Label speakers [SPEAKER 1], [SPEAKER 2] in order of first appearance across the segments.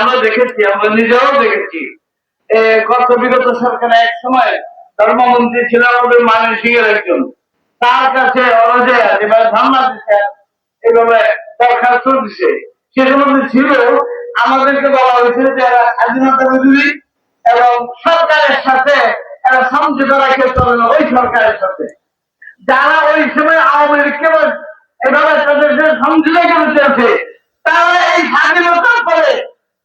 [SPEAKER 1] আমরা দেখেছি, আমরা নিজেও দেখেছি। গত বিগত সরকারে এক সময় ধর্মমন্ত্রী ছিল আমাদের মানের সিংহের একজন। তার কাছে এবার দিচ্ছে এভাবে দরখাস্ত দিছে মধ্যে ছিল, আমাদেরকে বলা হয়েছে যে এরা স্বাধীনতা বিরোধী এবং সরকারের সাথে, এরা সমঝোতা রাখে ওই সরকারের সাথে। যারা ওই সময় আওয়ামী লীগকে এভাবে তাদের সমঝোতা চলছে তারা এই স্বাধীনতার পরে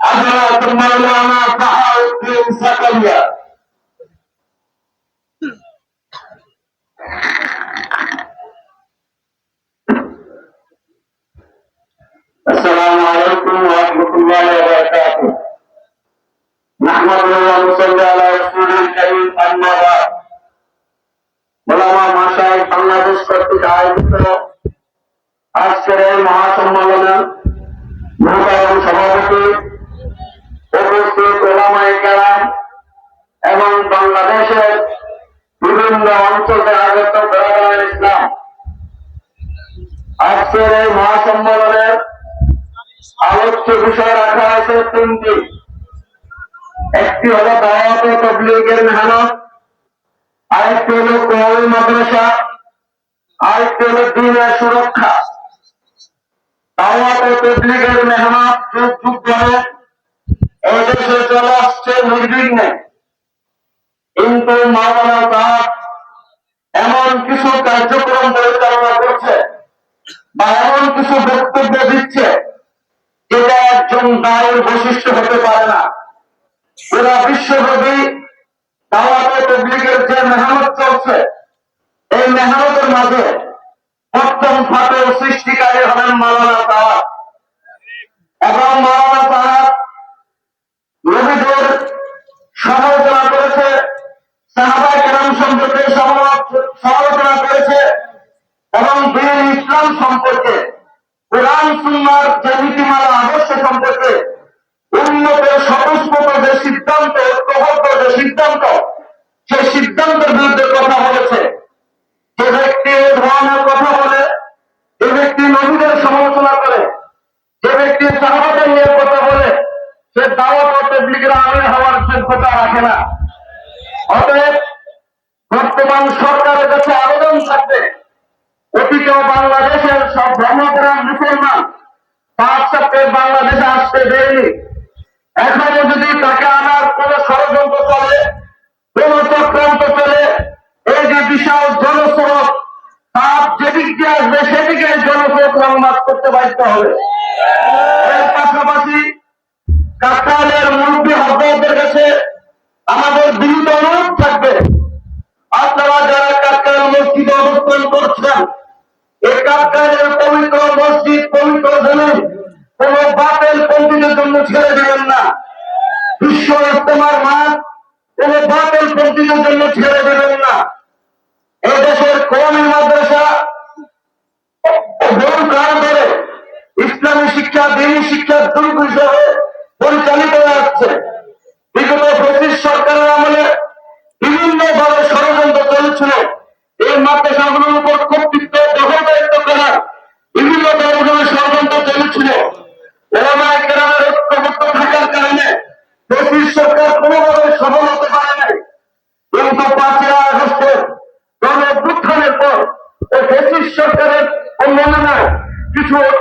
[SPEAKER 2] হযরত মাওলানা বাহাউদ্দিন সাকারিয়া السلام عليكم ورحمة الله وبركاته نحمد ونصلي على رسول الكريم أما بعد ওলামা মাসায় বাংলাদেশ কর্তৃক আয়োজিত আজকের এই মহাসম্মেলনে মহাতারণ সভাপতি বিভিন্ন অঞ্চলে আগত বেড়াবেড়ার ইসলাম। আজকের এই মহাসম্মেলনের আলোচ্য বিষয় রাখা হয়েছে তিনটি। একটি হলো দাওয়াত ও তবলিগের মেহনত, আরেকটি হলো কোয়াল মাদ্রাসা, আরেকটি হলো দিনের সুরক্ষা। দাওয়াত ও তবলিগের মেহনত যুগ যুগ ধরে এই দেশে চলে আসছে, নির্বিঘ্নে। কিন্তু মাওলানা তার এমন কিছু কার্যক্রম পরিচালনা করছে বা এমন কিছু বক্তব্য দিচ্ছে যেটা একজন দায়ের বৈশিষ্ট্য হতে পারে না। পুরা বিশ্বব্যাপী দাওয়াতে তবলিগের যে মেহনত চলছে, এই মেহনতের মাঝে প্রথম ফাটের সৃষ্টিকারী হলেন মাওলানা সাহাব এবং দিন ইসলাম সম্পর্কে, কোরআন সুন্নার যে নীতিমালা আদর্শ সম্পর্কে উন্নতের স্বতঃস্ফূর্ত যে সিদ্ধান্ত, ঐক্যবদ্ধ যে সিদ্ধান্ত, সেই সিদ্ধান্তের বিরুদ্ধে কথা বলেছে। যে ব্যক্তি এ ধরনের কথা বলে, যে ব্যক্তি নবীদের সমালোচনা করে, যে ব্যক্তি সাহাবাদের নিয়ে কথা বলে, সে দাওয়াত ও তবলিগের আমির হওয়ার যোগ্যতা রাখে না। অতএব বর্তমান সরকারের কাছে আবেদন থাকবে অতীত বাংলাদেশের সব ধর্মপ্রাণ মুসলমান। পাঁচ সপ্তাহে বাংলাদেশে আসতে দেয়নি। এখনও যদি তাকে আনার কোন ষড়যন্ত্র চলে, কোন চক্রান্ত চলে, এই যে বিশাল জনস্রোত, তার যেদিক দিয়ে আসবে সেদিকে জনস্রোত লংমার্চ করতে বাধ্য হবে। এর পাশাপাশি কাকালের মুরব্বী হজরতের কাছে ছেড়ে দিবেন না। বিশ্ব ইস্তেমার মাঠ কোন বাতিল পন্থীদের জন্য ছেড়ে দেবেন না। এই দেশের কমি মাদ্রাসা বহু কাল ধরে ইসলামী শিক্ষা, দিনী শিক্ষা দুর্গ হিসাবে পরিচালিত হয়ে আসছে।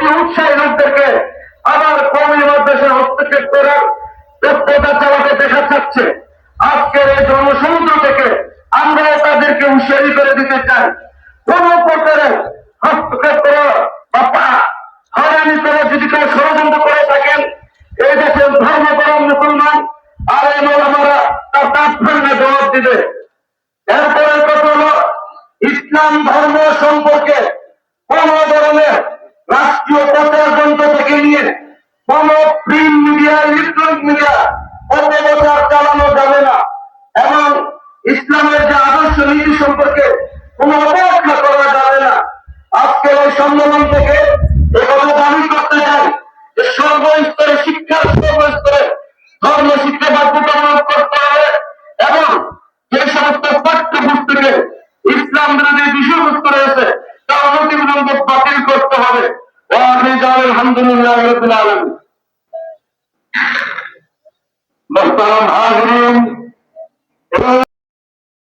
[SPEAKER 2] লোকদেরকে আবার কমি হস্তক্ষেপ করার চালাতে দেখা যাচ্ছে। আজকের এই জনসমুদ্র থেকে আমরা তাদেরকে উৎসাহী করে দিতে চাই। কোন প্রকারের হস্তক্ষেপ করা বা হয়রানি করে যদি কেউ কোন প্রিন্ট মিডিয়া ইলেকট্রনিক মিডিয়া অপপ্রচার চালানো যাবে না। এবং ইসলামের যে আদর্শ নীতি সম্পর্কে কোন অপেক্ষা করা যাবে না। আজকে ওই সম্মেলন থেকে আলহামদুলিল্লাহ রবিল আলম মোহতারাম হাজরিন